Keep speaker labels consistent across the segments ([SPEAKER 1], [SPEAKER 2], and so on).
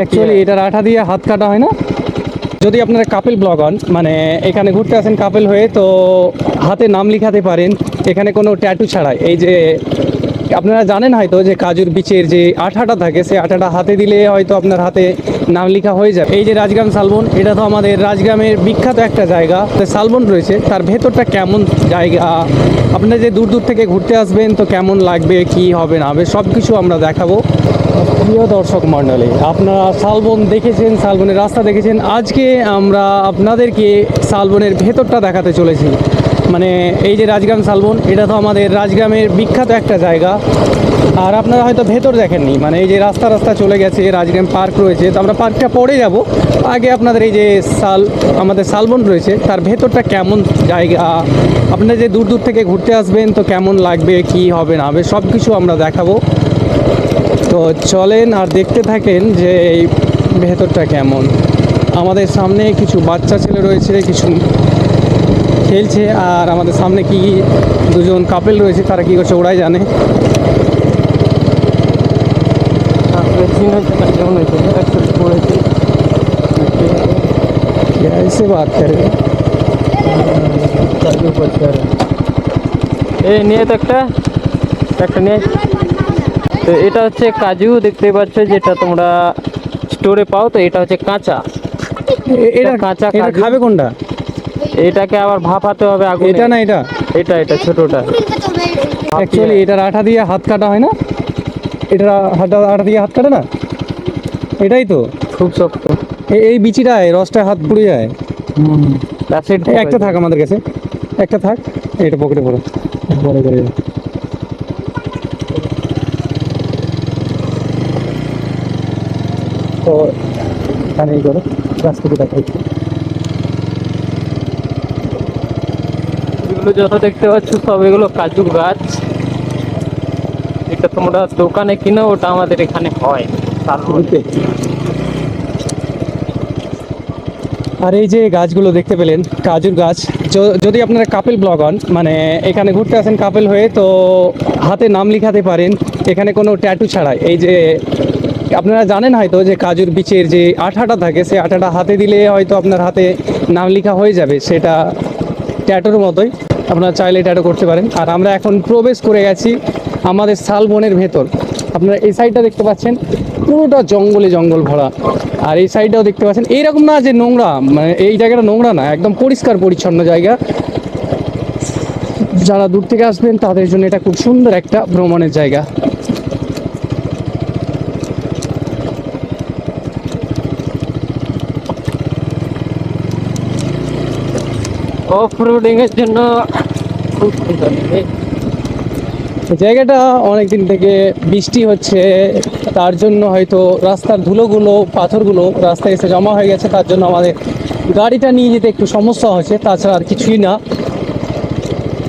[SPEAKER 1] Actually এটার আঠা দিয়ে হাত কাটা হয় না। যদি আপনারা কাপেল ব্লগ হন মানে এখানে ঘুরতে আসেন কাপেল হয়ে তো হাতে নাম লিখাতে পারেন এখানে কোনো ট্যাটু ছাড়াই। এই যে আপনারা জানেন হয়তো যে কাজুর বিচের যে আঠাটা থাকে সেই আঠাটা হাতে দিলে হয়তো আপনার হাতে নাম লেখা হয়ে যাবে। এই যে রাজগ্রাম শালবন এটা তো আমাদের রাজগ্রামের বিখ্যাত একটা জায়গা। তো শালবন রয়েছে তার ভেতরটা কেমন জায়গা? আপনারা যে দূর দূর থেকে ঘুরতে আসবেন তো কেমন লাগবে কি হবে না হবে সব কিছু আমরা দেখাবো। প্রিয় দর্শক মণ্ডলী, আপনারা শালবন দেখেছেন, শালবনের রাস্তা দেখেছেন। আজকে আমরা আপনাদেরকে শালবনের ভেতরটা দেখাতে চলেছি। মানে এই যে রাজগ্রাম শালবন, এটা তো আমাদের রাজগ্রামের বিখ্যাত একটা জায়গা। আর আপনারা হয়তো ভেতর দেখেননি মানে এই যে রাস্তা রাস্তা চলে গেছে, রাজগ্রাম পার্ক রয়েছে। তো আমরা পার্কটা পরে যাব। আগে আপনাদের এই যে শাল, আমাদের শালবন রয়েছে, তার ভেতরটা কেমন জায়গা? আপনারা যে দূর দূর থেকে ঘুরতে আসবেন, তো কেমন লাগবে, কি হবে, না হবে সব কিছু আমরা দেখাবো। তো চলেন আর দেখতে থাকেন যে এই ভেতরটা কেমন আমাদের সামনে কিছু বাচ্চা ছেলে রয়েছে কিছু খেলছে আর আমাদের সামনে কি দুজন কাপেল রয়েছে তারা কি করছে ওরাই জানে ऐसे बात करें
[SPEAKER 2] এই নিয়ে তো একটা একটা নিয়ে তো এটা হচ্ছে কাজু দেখতে পাচ্ছ যেটা তোমরা স্টোরে পাও তো এটা হচ্ছে কাঁচা।
[SPEAKER 1] এটা
[SPEAKER 2] কাঁচা।
[SPEAKER 1] খাবে কোনটা?
[SPEAKER 2] এটাকে আবার ভাপাতে হবে আগুনে।
[SPEAKER 1] এটা না এটা?
[SPEAKER 2] এটা এটা ছোটটা।
[SPEAKER 1] অ্যাকচুয়ালি এটার আঠা দিয়ে হাত কাটা হয় না? এটা হাত আঠা দিয়ে হাত কাটে না? এটাই তো।
[SPEAKER 2] খুব শক্ত।
[SPEAKER 1] এ- এই বিচিটায় রসটা হাত পুড়ে যায়। একটা থাক আমাদের কাছে। একটা থাক এটা পকেটে পড়ো। বড় করে। তো এখানে এই করো রাস্তাকে দেখাই
[SPEAKER 2] এগুলো যত দেখতে পাচ্ছ সব এগুলো কাজু গাছ। এটা তোমরা দোকানে কিনো ওটা আমাদের এখানে হয়।
[SPEAKER 1] আর এই যে গাছগুলো দেখতে পেলেন কাজুর গাছ যদি আপনারা কাপেল ব্লগ হন মানে এখানে ঘুরতে আসেন কাপেল হয়ে তো হাতে নাম লিখাতে পারেন এখানে কোনো ট্যাটু ছাড়াই। এই যে আপনারা জানেন হয়তো যে কাজুর বিচের যে আঠাটা থাকে, সেই আঠাটা হাতে দিলে হয়তো আপনার হাতে নাম লেখা হয়ে যাবে, সেটা ট্যাটোর মতোই। আপনারা চাইলে ট্যাটো করতে পারেন। আর আমরা এখন প্রবেশ করে গেছি আমাদের শালবনের ভেতর। আপনারা এই সাইডটা দেখতে পাচ্ছেন, পুরোটা জঙ্গলে জঙ্গল ভরা। আর এই সাইডটাও দেখতে পাচ্ছেন, এইরকম না যে নোংরা মানে এই জায়গাটা নোংরা না, একদম পরিষ্কার পরিচ্ছন্ন জায়গা। যারা দূর থেকে আসবেন, তাদের জন্য এটা খুব সুন্দর একটা ভ্রমণের জায়গা।
[SPEAKER 2] অফ রোডিং এর জন্য
[SPEAKER 1] জায়গাটা অনেক দিন থেকে বৃষ্টি হচ্ছে, তার জন্য হয়তো রাস্তার ধুলোগুলো, পাথরগুলো রাস্তায় এসে জমা হয়ে গেছে, তার জন্য আমাদের গাড়িটা নিয়ে যেতে একটু সমস্যা হচ্ছে, তাছাড়া আর কিছুই না।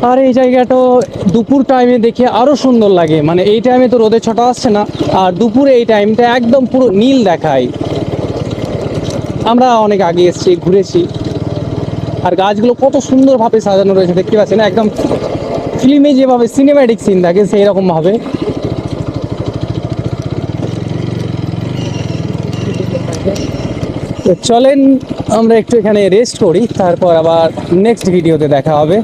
[SPEAKER 1] আর এই জায়গাটা দুপুর টাইমে দেখে আরও সুন্দর লাগে মানে এই টাইমে তো রোদে ছটা আসছে না, আর দুপুরে এই টাইমটা একদম পুরো নীল দেখায়। আমরা অনেক আগে এসেছি, ঘুরেছি। আর গাছগুলো কত সুন্দরভাবে সাজানো রয়েছে, দেখতে পাচ্ছেন? একদম ফিল্মে যেভাবে সিনেম্যাটিক সিন থাকে সেই রকমভাবে তো চলেন, আমরা একটু এখানে রেস্ট করি, তারপর আবার নেক্সট ভিডিওতে দেখা হবে।